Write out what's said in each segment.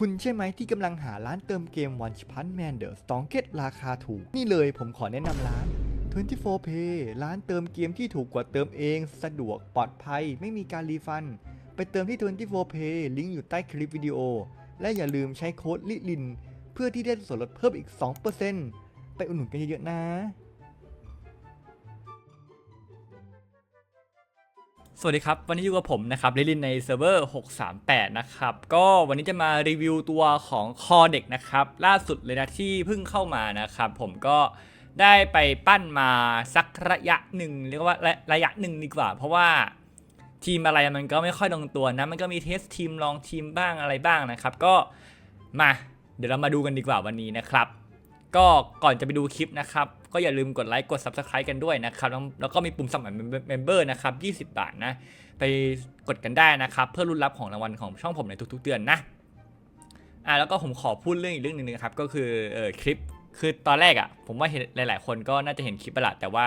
คุณใช่ไหมที่กำลังหาร้านเติมเกม One Punch Man The Strongest ราคาถูก นี่เลยผมขอแนะนำร้าน 24 Pay ร้านเติมเกมที่ถูกกว่าเติมเอง สะดวกปลอดภัย ไม่มีการรีฟัน ไปเติมที่ 24 Pay ลิงก์อยู่ใต้คลิปวิดีโอ และอย่าลืมใช้โค้ดลิลิน เพื่อที่ได้ส่วนลดเพิ่มอีก 2%ไปอุดหนุนกันเยอะๆนะ สวัสดีครับ วันนี้อยู่กับผมนะครับลิลินในเซิร์ฟเวอร์ 638 นะครับ ก็วันนี้จะมารีวิวตัวของคอเด็กนะครับ ล่าสุดเลยนะที่เพิ่งเข้ามานะครับ ผมก็ได้ไปปั้นมาสักระยะหนึ่งเรียกว่าระระยะหนึ่งดีกว่า เพราะว่าทีมอะไรมันก็ไม่ค่อยลงตัวนะ มันก็มีเทสทีมลองทีมบ้างอะไรบ้างนะครับ ก็มาเดี๋ยวเรามาดูกันดีกว่าวันนี้นะครับ ก็ก่อนจะไปดูคลิปนะครับ ก็อย่าลืมกดไลค์กด Subscribe กันด้วยนะครับ แล้วก็มีปุ่มสมัครเมมเบอร์นะครับ 20 บาทนะ ไปกดกันได้นะครับ เพื่อรุ้นรับของรางวัลของช่องผมในทุก ๆ เดือนนะอ่าแล้วก็ผมขอพูดเรื่องอีกเรื่องหนึ่งนะครับ ก็คือเออคลิปคือตอนแรกอะ่ะ ผมว่าเห็นหลาย ๆ คนก็น่าจะเห็นคลิปไปละแต่ว่า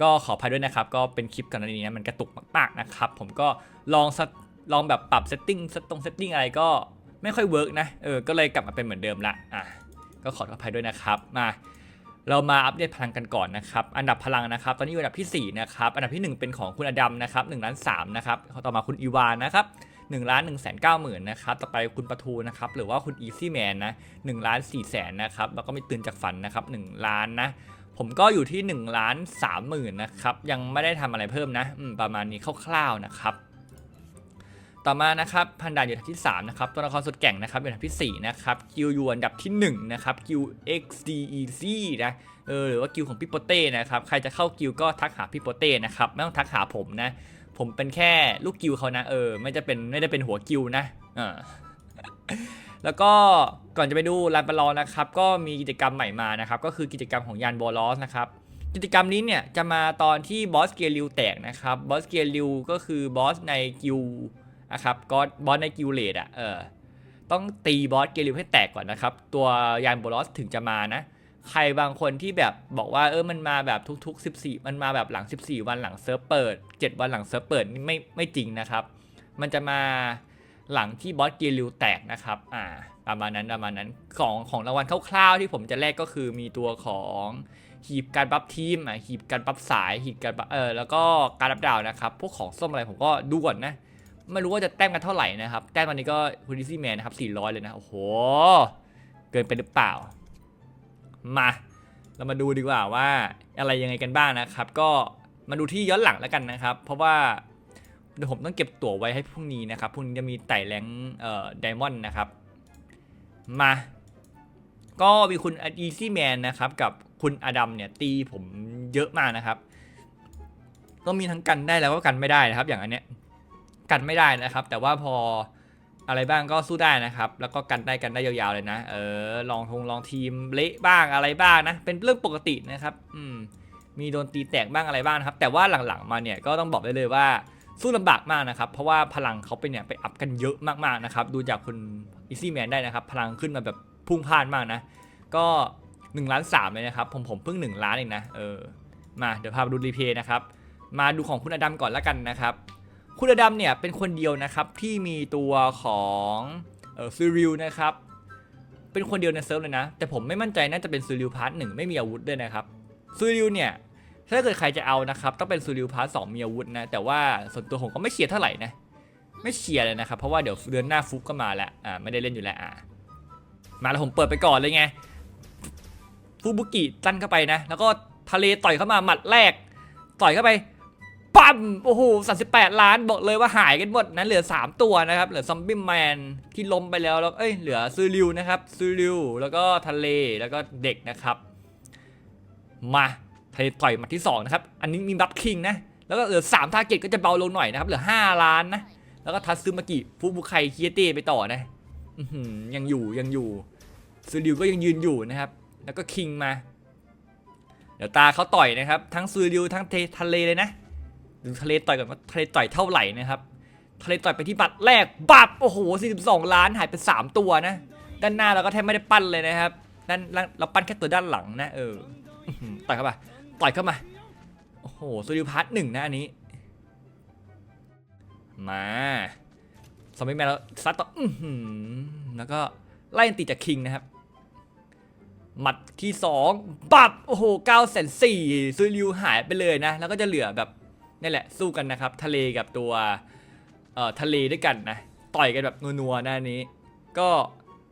ก็ขออภัยด้วยนะครับ ก็เป็นคลิปก่อนหน้านี้นะมันกระตุกมากๆนะครับ ผมก็ลองสักลองแบบปรับเซตติ้งตรงเซตติ้งอะไรก็ไม่ค่อยเวิร์กนะเออก็เลยกลับมาเป็นเหมือนเดิมละอะ ก็ขออภัยด้วยนะครับมาเรามาอัปเดตพลังกันก่อนนะครับ อันดับพลังนะครับ ตอนนี้อยู่อันดับที่ 4 นะครับ อันดับที่ 1 เป็นของคุณอดัมนะครับ1ล้าน3นะครับ ต่อมาคุณอีวานนะครับ1ล้าน1แสน9หมื่นนะครับ ต่อไปคุณปะทูนะครับ หรือว่าคุณอีซี่แมนนะ1ล้าน4แสนนะครับ แล้วก็มีตื่นจากฝันนะครับ1ล้านนะ ผมก็อยู่ที่1ล้าน3หมื่นนะครับ ยังไม่ได้ทำอะไรเพิ่มนะประมาณนี้คร่าวๆนะครับ ต่อมานะครับพันดาอยู่อันดับที่3นะครับตัวละครสุดแก่งนะครับอยู่อันดับที่4นะครับกิวอยู่อันดับที่1นะครับกิว XDEC นะเออหรือว่ากิวของพี่โปเต้นะครับใครจะเข้ากิวก็ทักหาพี่โปเต้นะครับไม่ต้องทักหาผมนะ ผมเป็นแค่ลูกกิวเขานะเออไม่จะเป็นไม่ได้เป็นหัวกิวนะเออแล้วก็ก่อนจะไปดูลานประลองนะครับก็มีกิจกรรมใหม่มานะครับก็คือกิจกรรมของยานบอลอสนะครับกิจกรรมนี้เนี่ยจะมาตอนที่บอสเกียริวแตกนะครับบอสเกียริวก็คือบอสในกิว นะครับก็บอสในกิวเลดอะเออต้องตีบอสเกียริวให้แตกก่อนนะครับ ตัวยานบลอสถึงจะมานะ ใครบางคนที่แบบบอกว่าเออมันมาแบบทุก ๆ 14 มันมาแบบหลัง 14 วันหลังเซิร์ฟเปิด 7 วันหลังเซิร์ฟเปิดนี่ไม่ไม่จริงนะครับ มันจะมาหลังที่บอสเกียริวแตกนะครับอ่าประมาณนั้นประมาณนั้นของของรางวัลคร่าวๆที่ผมจะแลกก็คือมีตัวของหีบการบัฟทีมอะหีบการบัฟสายหีบการเออแล้วก็การรับดาวนะครับ พวกของส้มอะไรผมก็ดูก่อนนะ ไม่รู้ว่าจะแต้มกันเท่าไหร่นะครับ แต้มตอนนี้ก็คุณดิซี่แมนนะครับ400 เลยนะ โอ้โห เกินไปหรือเปล่า มา เรามาดูดีกว่าว่าอะไรยังไงกันบ้างนะครับ ก็มาดูที่ย้อนหลังแล้วกันนะครับ เพราะว่าเดี๋ยวผมต้องเก็บตั๋วไว้ให้พรุ่งนี้นะครับ พรุ่งนี้จะมีไต่แรงเอ่อไดมอนด์นะครับ มา ก็มีคุณอีซี่แมนนะครับ กับคุณอดัมเนี่ยตีผมเยอะมากนะครับ ก็มีทั้งกันได้แล้วก็กันไม่ได้นะครับ อย่างอันเนี้ย กันไม่ได้นะครับ แต่ว่าพออะไรบ้างก็สู้ได้นะครับ แล้วก็กันได้กันได้ยาวๆเลยนะ เออ ลองทงลองทีมเละบ้างอะไรบ้างนะ เป็นเรื่องปกตินะครับ อืม มีโดนตีแตกบ้างอะไรบ้างครับ แต่ว่าหลังๆมาเนี่ยก็ต้องบอกได้เลยว่าสู้ลำบากมากนะครับ เพราะว่าพลังเขาไปเนี่ยไปอัพกันเยอะมากๆนะครับ ดูจากคุณอีซี่แมนได้นะครับ พลังขึ้นมาแบบพุ่งพ่านมากนะ ก็1ล้าน3เลยนะครับ ผมผมเพิ่ง 1 ล้านเองนะ เออ มาเดี๋ยวพาไปดูรีเพย์นะครับ มาดูของคุณอดัมก่อนล้วกันนะครับ คุณอดัมเนี่ยเป็นคนเดียวนะครับที่มีตัวของเออซิริลนะครับเป็นคนเดียวในเซิร์ฟเลยนะ แต่ผมไม่มั่นใจน่าจะเป็นซิริลพาร์ทหนึ่งไม่มีอาวุธด้วยนะครับซิริลเนี่ยถ้าเกิดใครจะเอานะครับต้องเป็นซิริลพาร์ทสองมีอาวุธนะ แต่ว่าส่วนตัวผมก็ไม่เชียร์เท่าไหร่นะ ไม่เชียร์เลยนะครับเพราะว่าเดี๋ยวเดือนหน้าฟุกก็มาแล้วอ่าไม่ได้เล่นอยู่แล้วอ่ามาแล้วผมเปิดไปก่อนเลยไงฟูบุกิตั้นเข้าไปนะ แล้วก็ทะเลต่อยเข้ามาหมัดแรก ต่อยเข้าไป ปั๊มโอ้โห38ล้านบอกเลยว่าหายกันหมดนะเหลือ 3 ตัวนะครับ เหลือซอมบี้แมนที่ล้มไปแล้วแล้วเอ้ยเหลือซูริวนะครับซูริวแล้วก็ทะเลแล้วก็เด็กนะครับ มาทะเลต่อยมัดที่2นะครับอันนี้มีบัฟคิงนะแล้วก็เหลือ3ทาร์เก็ตก็จะเบาลงหน่อยนะครับเหลือ 5 ล้านนะแล้วก็ทัตซึมากิฟูบุไคเคียเต้ไปต่อนะยังอยู่ยังอยู่ซูริวก็ยังยืนอยู่นะครับ แล้วก็คิงมา เดี๋ยวตาเขาต่อยนะครับ ทั้งซูริวทั้งเททะเลเลยนะ ดูทะเลต่อยก่อนว่าทะเลต่อยเท่าไหร่นะครับทะเลต่อยไปที่บัตรแรกบับโอ้โห42 ล้านหายไป 3 ตัวนะ ด้านหน้าเราก็แทบไม่ได้ปั้นเลยนะครับด้านล่างเราปั้นแค่ตัวด้านหลังนะเออต่อยเข้ามาต่อยเข้ามาโอ้โหสตูดิโอพาร์ทหนึ่งนะอันนี้ มาซอมบี้แมนแล้วซัดต่ออื้อแล้วก็ไล่ตีจากคิงนะครับหมัดที่สองปับโอ้โหเก้าแสนสี่ซูริวหายไปเลยนะ แล้วก็จะเหลือแบบ นี่แหละสู้กันนะครับ ทะเลกับตัวเอ่อทะเลด้วยกันนะ ต่อยกันแบบนัวๆหน้านี้ ก็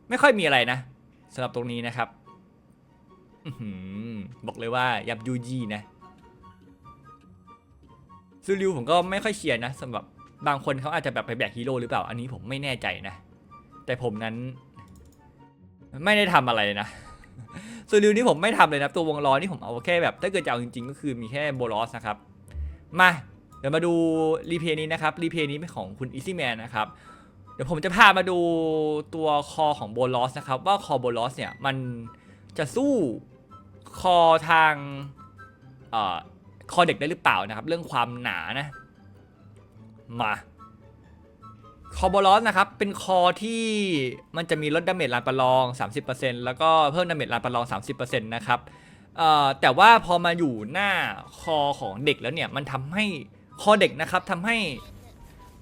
ไม่ค่อยมีอะไรนะสำหรับตรงนี้นะครับอบอกเลยว่ายับยูจีนะซูริวผมก็ไม่ค่อยเชียร์นะสำหรับบางคนเขาอาจจะแบบไปแบกฮีโร่หรือเปล่า อันนี้ผมไม่แน่ใจนะ แต่ผมนั้นไม่ได้ทำอะไรนะส่วนริวนี่ผมไม่ทำเลยนะตัววงล้อนี่ผมเอาแค่แบบ ถ้าเกิดจะเอาจริงๆ ก็คือมีแค่โบลอสนะครับ มาเดี๋ยวมาดูรีเพย์นี้นะครับรีเพย์นี้เป็นของคุณอีซี่แมนนะครับเดี๋ยวผมจะพามาดูตัวคอของโบลอสนะครับ ว่าคอโบลอสเนี่ยมันจะสู้คอทางเอ่อคอเด็กได้หรือเปล่านะครับ เรื่องความหนานะ มาคอโบลอสนะครับ เป็นคอที่มันจะมีลดดาเมจลานประลอง 30%แล้วก็เพิ่มดาเมจลานประลอง 30%นะครับ แต่ว่าพอมาอยู่หน้าคอของเด็กแล้วเนี่ยมันทำให้คอเด็กนะครับทำให้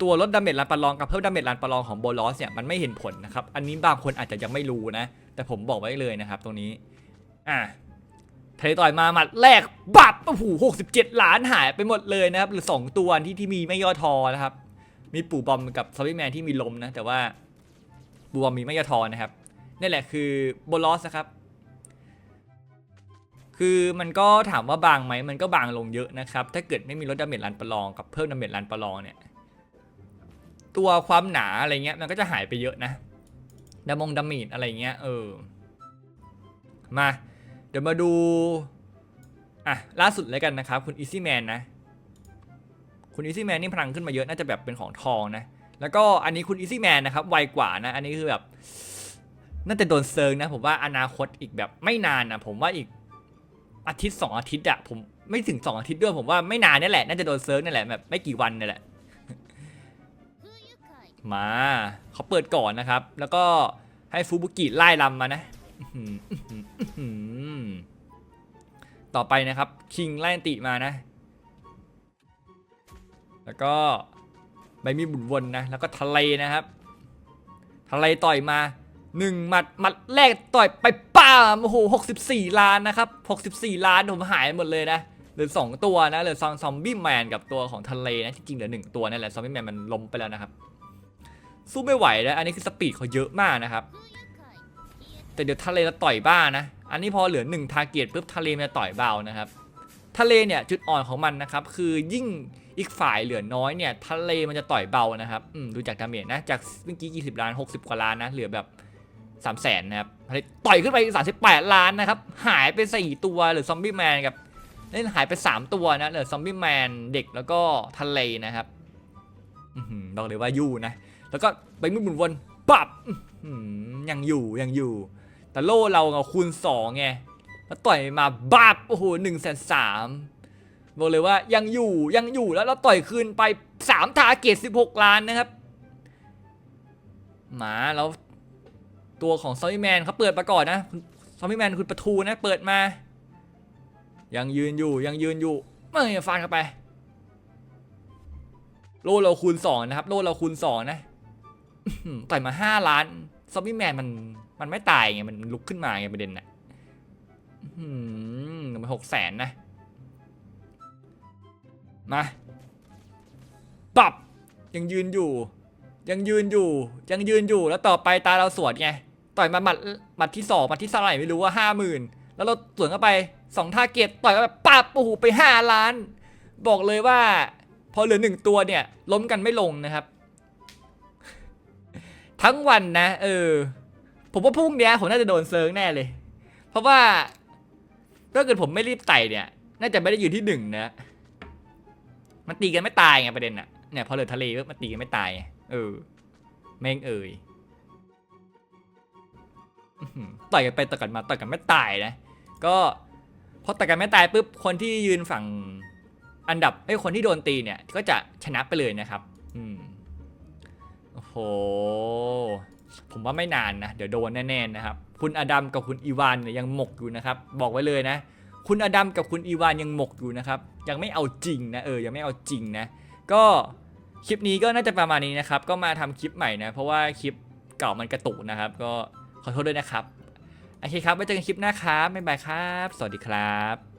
ตัวลดดาเมจลานประลองกับเพิ่มดาเมจลานประลองของโบลอสเนี่ยมันไม่เห็นผลนะครับ อันนี้บางคนอาจจะยังไม่รู้นะ แต่ผมบอกไว้เลยนะครับตรงนี้ อะทเลต่อยมาหมัดแรกบับโอ้โหหกสิบเจ็ดล้านหายไปหมดเลยนะครับ หรือสองตัวที่ที่มีไม่ย่อทอนะครับ มีปู่บอมกับซอมบี้แมนที่มีลมนะ แต่ว่าปู่บอมมีไม่ย่อทอนะครับนี่แหละคือโบลอสนะครับ คือมันก็ถามว่าบางไหมมันก็บางลงเยอะนะครับ ถ้าเกิดไม่มีลดดาเมจลันประลองกับเพิ่มดาเมจลันประลองเนี่ย ตัวความหนาอะไรเงี้ยมันก็จะหายไปเยอะนะดามงดาเมจอะไรเงี้ยเออ มา เดี๋ยวมาดู อะ ล่าสุดเลยกันนะครับ คุณอีซี่แมนนะ คุณอีซี่แมนนี่พลังขึ้นมาเยอะน่าจะแบบเป็นของทองนะ แล้วก็อันนี้คุณอีซี่แมนนะครับไวกว่านะ อันนี้คือแบบน่าจะโดนเซิร์งนะ ผมว่าอนาคตอีกแบบไม่นานนะผมว่าอีก อาทิตย์สองอาทิตย์อะผมไม่ถึงสองอาทิตย์ด้วยผมว่าไม่นานนี่แหละน่าจะโดนเซิร์งนี่แหละแบบไม่กี่วันนี่แหละ มาเขาเปิดก่อนนะครับ แล้วก็ให้ฟูบุกิไล่ลำมานะต่อไปนะครับคิงไล่ติมานะ แล้วก็ใบมีบุญวนนะ แล้วก็ทะเลนะครับ ทะเลต่อยมา หนึ่งหมัดหมัดแรกต่อยไปป้ามโอ้โหหกสิบสี่ล้านนะครับหกสิบสี่ล้านผมหายหมดเลยนะเหลือสองตัวนะเหลือซองซอมบี้แมนกับตัวของทะเลนะจริงๆเหลือหนึ่งตัวนั่นแหละซอมบี้แมนมันล้มไปแล้วนะครับ สู้ไม่ไหวนะอันนี้คือสปีดเขาเยอะมากนะครับแต่เดี๋ยวทะเลจะต่อยบ้านะ อันนี้พอเหลือหนึ่งทาร์เก็ตปุ๊บทะเลมันจะต่อยเบานะครับ ทะเลเนี่ยจุดอ่อนของมันนะครับคือยิ่งอีกฝ่ายเหลือน้อยเนี่ยทะเลมันจะต่อยเบานะครับ อืมดูจากดาเมจนะจากเมื่อกี้20ล้าน60กว่าล้านนะเหลือแบบ 3 0 0แสนนะครับต่อยขึ้นไป38ล้านนะครับ หายไป4ตัวหรือซอมบี้แมนกับเล่นหายไป3ตัวนะเหลือซอมบี้แมนเด็กแล้วก็ทะเลนะครับบอกเลยว่ายู่นะ แล้วก็ไปมุนหมุนวนปับยังอยู่ยังอยู่ แต่โล่เราคูณสองไงแล้วต่อยมาบับโอ้โหหนึ่งแสนสามบอกเลยว่ายังอยู่ยังอยู่แล้วเราต่อยคืนไปสามทาเกตสิบหกล้านนะครับหมาแล้ว ตัวของซอมบี้แมนเขาเปิดมาก่อนนะซอมบี้แมนคุณประทูนะเปิดมา ยังยืนอยู่ยังยืนอยู่ไม่ฟันเข้าไป โลเราคูณสองนะครับ โลเราคูณสองนะต่อยมาห้าล้านซอมบี้แมนมันมันไม่ตายไงมันลุกขึ้นมาไงประเด็นน่ะอืมมันหกแสนนะ มาปรับยังยืนอยู่ ยังยืนอยู่ ยังยืนอยู่แล้วต่อไปตาเราสวนไง ต่อยมาหมัดหมัดที่สองหมัดที่เท่าไหร่ไม่รู้ว่าห้าหมื่นแล้วเราสวนเข้าไปสองท่าเกตต่อยเข้าไปปั๊บโอ้โหไปห้าล้าน บอกเลยว่า พอเหลือหนึ่งตัวเนี่ย ล้มกันไม่ลงนะครับ ทั้งวันนะ เออ ผมว่าพรุ่งเนี้ยผมน่าจะโดนเซิร์งแน่เลย เพราะว่าถ้าเกิดผมไม่รีบไต่เนี่ย น่าจะไม่ได้อยู่ที่หนึ่งนะ มันตีกันไม่ตายไงประเด็นอะเนี่ยพอเหลือทะเลมันตีกันไม่ตาย เออ แม่งเอ่ย ต่อยกันไปต่อยกันมาต่อยกันไม่ตายนะ ก็พอต่อยกันไม่ตายปุ๊บคนที่ยืนฝั่งอันดับไอ้คนที่โดนตีเนี่ย ก็จะชนะไปเลยนะครับ อืมโอ้โห ผมว่าไม่นานนะ เดี๋ยวโดนแน่ๆนะครับ คุณอดัมกับคุณอีวานเนี่ยยังหมกอยู่นะครับ บอกไว้เลยนะ คุณอดัมกับคุณอีวานยังหมกอยู่นะครับ ยังไม่เอาจริงนะเออ ยังไม่เอาจริงนะ ก็คลิปนี้ก็น่าจะประมาณนี้นะครับ ก็มาทำคลิปใหม่นะ เพราะว่าคลิปเก่ามันกระตุกนะครับ ก็ ขอโทษด้วยนะครับ โอเคครับ ไว้เจอกันคลิปหน้าครับ บ๊ายบายครับ สวัสดีครับ